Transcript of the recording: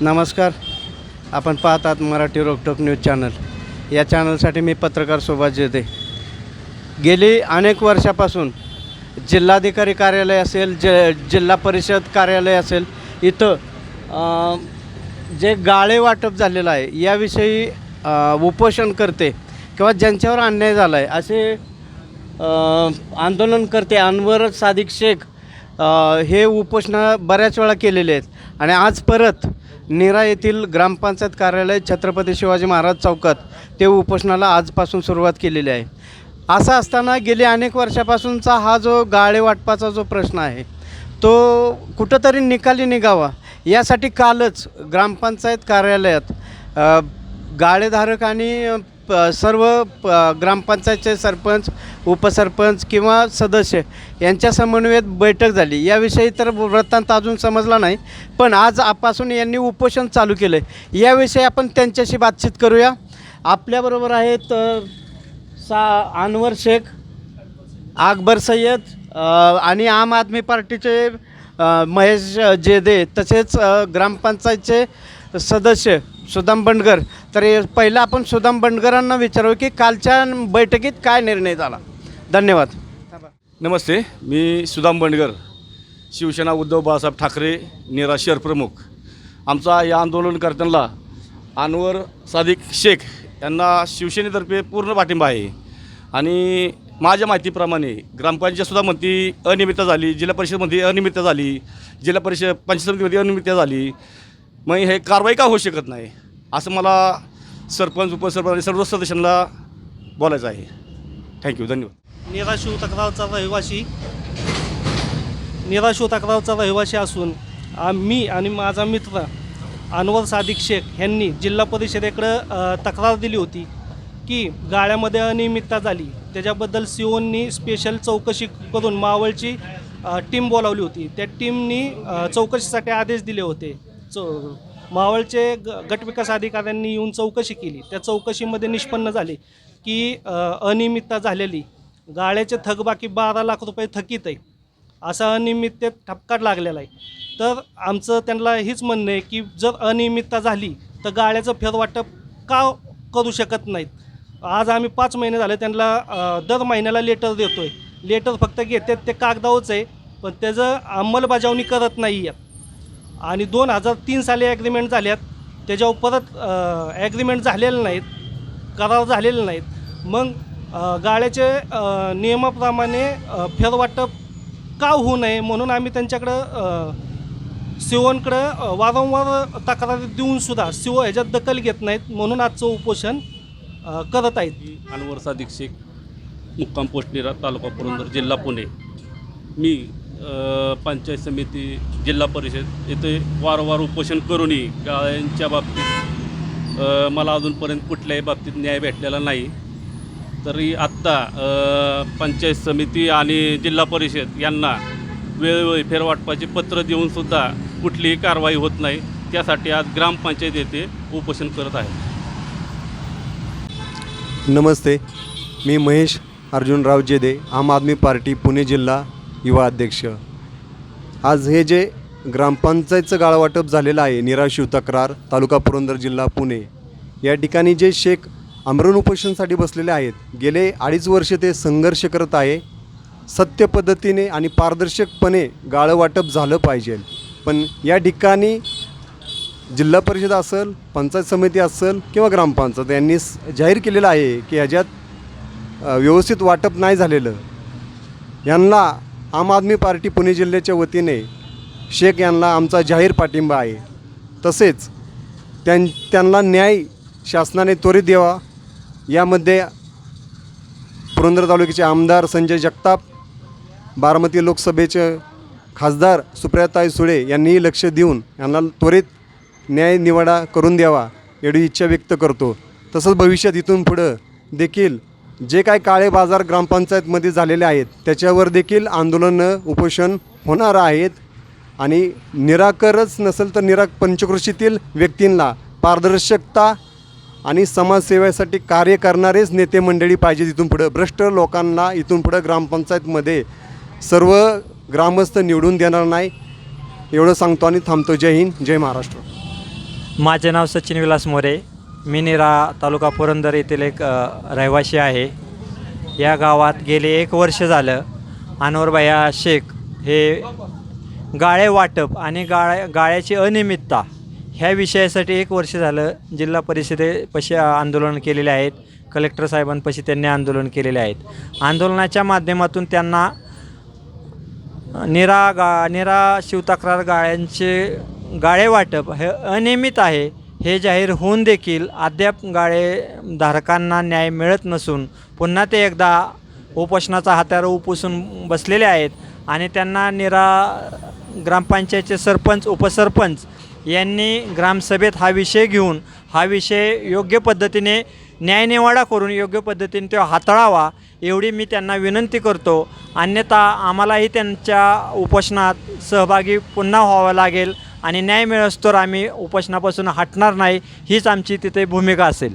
नमस्कार. आपण पाहतात मराठी रोकटोक न्यूज चॅनल. या चॅनलसाठी मी पत्रकार सुभाष जेते गेली अनेक वर्षापासून जिल्हाधिकारी कार्यालय असेल ज जिल्हा परिषद कार्यालय असेल इथं जे गाळे वाटप झालेलं आहे याविषयी उपोषण करते किंवा ज्यांच्यावर अन्याय झाला आहे असे आंदोलन आंदोलनकर्ते अनवर सादिक शेख हे उपोषणं बऱ्याच वेळा केलेले आहेत. आणि आज परत निरा येथील ग्रामपंचायत कार्यालय छत्रपती शिवाजी महाराज चौकात ते उपोषणाला आजपासून सुरुवात केलेली आहे. असं असताना गेली अनेक वर्षापासूनचा हा जो गाळे वाटपाचा जो प्रश्न आहे तो कुठंतरी निकाली निघावा यासाठी कालच ग्रामपंचायत कार्यालयात गाळेधारक आणि प- सर्व प- ग्रामपंचायतचे सरपंच उपसरपंच किंवा सदस्य यांच्या समन्वयात बैठक झाली. याविषयी तर वृत्तांत अजून समजला नाही पण आज आपासून यांनी उपोषण चालू केलं आहे याविषयी आपण त्यांच्याशी बातचीत करूया. आपल्याबरोबर आहेत सा अनवर शेख अकबर सय्यद आणि आम आदमी पार्टीचे महेश जेदे तसेच ग्रामपंचायतचे सदस्य सुदाम बंडगर. तर हे पहिलं आपण सुदाम बंडगरांना विचारू की कालच्या बैठकीत काय निर्णय झाला? धन्यवाद. नमस्ते मी सुदाम बंडगर शिवसेना उद्धव बाळासाहेब ठाकरे निराशर प्रमुख. आमचा या आंदोलनकर्त्यांना अनवर सादिक शेख यांना शिवसेनेतर्फे पूर्ण पाठिंबा आहे. आणि माझ्या माहितीप्रमाणे ग्रामपंचायतसुद्धा म्हणती अनियमितता झाली जिल्हा परिषदमध्ये अनियमितता झाली जिल्हा परिषद पंचायत समितीमध्ये अनियमितता झाली. मग हे कारवाई का होऊ शकत नाही? असं मला सरपंच उपसरपंच आणि सर्व सदस्यांना बोलायचं आहे. थँक्यू धन्यवाद. निराशिव तक्रारचा रहिवासी निराशू तक्रारचा रहिवासी असून मी आणि माझा मित्र अनवर सादिक शेख यांनी जिल्हा परिषदेकडं तक्रार दिली होती की गाळ्यामध्ये अनियमितता झाली. त्याच्याबद्दल सिओननी स्पेशल चौकशी करून मावळची टीम बोलावली होती. त्या टीमनी चौकशीसाठी आदेश दिले होते. चौ मावळचे ग गटविकास अधिकाऱ्यांनी येऊन चौकशी केली. त्या चौकशीमध्ये निष्पन्न झाले की अनियमितता झालेली. गाळ्याचे थकबाकी बारा लाख रुपये थकीत आहे. असा अनियमिततेत ठपकाट लागलेला आहे. तर आमचं त्यांना हेच म्हणणं आहे की जर अनियमितता झाली तर गाळ्याचं फेरवाटप का करू शकत नाहीत? आज आम्ही पाच महिने झाले त्यांना दर महिन्याला लेटर देतो आहे लेटर फक्त घेतात ते कागदावच आहे. पण त्याचं अंमलबजावणी करत नाही आहेत. आणि दोन हजार तीन साली ॲग्रीमेंट झाल्यात. त्याच्यावर परत ॲग्रीमेंट झालेले नाहीत करार झालेले नाहीत. मग गाळ्याचे नियमाप्रमाणे फेरवाटप का होऊ नये म्हणून आम्ही त्यांच्याकडं सिओनकडं वारंवार तक्रारी देऊनसुद्धा सिओ ह्याच्यात दखल घेत नाहीत म्हणून आजचं उपोषण करत आहेत. अनवरसा दीक्षित मुक्काम पोस्ट तालुका पुरंदर जिल्हा पुणे. मी पंचायत समिती जिल्हा परिषद येथे वारंवार उपोषण करूनही गाळ्यांच्या बाबतीत मला अजूनपर्यंत कुठल्याही बाबतीत न्याय भेटलेला नाही. तरी आत्ता पंचायत समिती आणि जिल्हा परिषद यांना वेळोवेळी फेरवाटपाचे पत्र देऊनसुद्धा कुठलीही कारवाई होत नाही. त्यासाठी आज ग्रामपंचायत येथे उपोषण करत आहे. नमस्ते. मी महेश अर्जुनराव जेदे आम आदमी पार्टी पुणे जिल्हा. युवा अध्यक्ष. आज हे जे ग्रामपंचायतचं गाळवाटप झालेलं आहे निराशिव तक्रार तालुका पुरंदर जिल्हा पुणे. या ठिकाणी जे शेख आमरण उपोषणसाठी बसलेले आहेत गेले अडीच वर्ष ते संघर्ष करत आहे. सत्य पद्धतीने आणि पारदर्शकपणे गाळं वाटप झालं पाहिजे. पण या ठिकाणी जिल्हा परिषद असेल पंचायत समिती असेल किंवा ग्रामपंचायत यांनी जाहीर केलेलं आहे की ह्याच्यात व्यवस्थित वाटप नाही झालेलं. यांना आम आदमी पार्टी पुणे जिल्ह्याच्या वतीने शेख यांना आमचा जाहीर पाठिंबा आहे. तसेच त्यां त्यांना न्याय शासनाने त्वरित द्यावा. यामध्ये पुरंदर तालुक्याचे आमदार संजय जगताप बारामती लोकसभेचे खासदार सुप्रियाताई सुळे यांनीही लक्ष देऊन यांना त्वरित न्याय निवाडा करून द्यावा एवढी इच्छा व्यक्त करतो. तसंच भविष्यात इथून पुढं देखील जे काय काळे बाजार ग्रामपंचायतमध्ये झालेले आहेत त्याच्यावर देखील आंदोलनं उपोषण होणार आहेत. आणि निराकरच नसेल तर निरा पंचकृषीतील व्यक्तींना पारदर्शकता आणि समाजसेवेसाठी कार्य करणारेच नेते मंडळी पाहिजे इथून पुढं. भ्रष्ट लोकांना इथून पुढं ग्रामपंचायतमध्ये सर्व ग्रामस्थ निवडून देणार नाही एवढं सांगतो आणि थांबतो. जय हिंद जय महाराष्ट्र. माझे नाव सचिन विलास मोरे. मी निरा तालुका पुरंदर येथील एक रहिवासी आहे. या गावात गेले एक वर्ष झालं अनवरबाया शेख हे गाळे वाटप आणि गाळ्या गाळ्याची अनियमितता ह्या विषयासाठी एक वर्ष झालं जिल्हा परिषदेपाशी आंदोलन केलेले आहेत. कलेक्टर साहेबांपाशी त्यांनी आंदोलन केलेले आहेत. आंदोलनाच्या माध्यमातून त्यांना निरा गा निरा शिवतक्रार गाळ्यांचे गाळे वाटप हे अनियमित आहे. हे जाहीर होऊन देखील अद्याप गाळे धारकांना न्याय मिळत नसून पुन्हा ते एकदा उपोषणाचा हात्यार उपसून बसलेले आहेत आणि त्यांना निरा ग्रामपंचायतचे सरपंच उपसरपंच यांनी ग्रामसभेत हा विषय घेऊन हा विषय योग्य पद्धतीने न्यायनिवाडा करून योग्य पद्धतीने तो हाताळावा एवढी मी त्यांना विनंती करतो. अन्यथा आम्हालाही त्यांच्या उपोषणात सहभागी पुन्हा व्हावं लागेल. आणि न्याय मिळस्तोवर आम्ही उपोषणापासून हटणार नाही हीच आमची तिथे भूमिका असेल.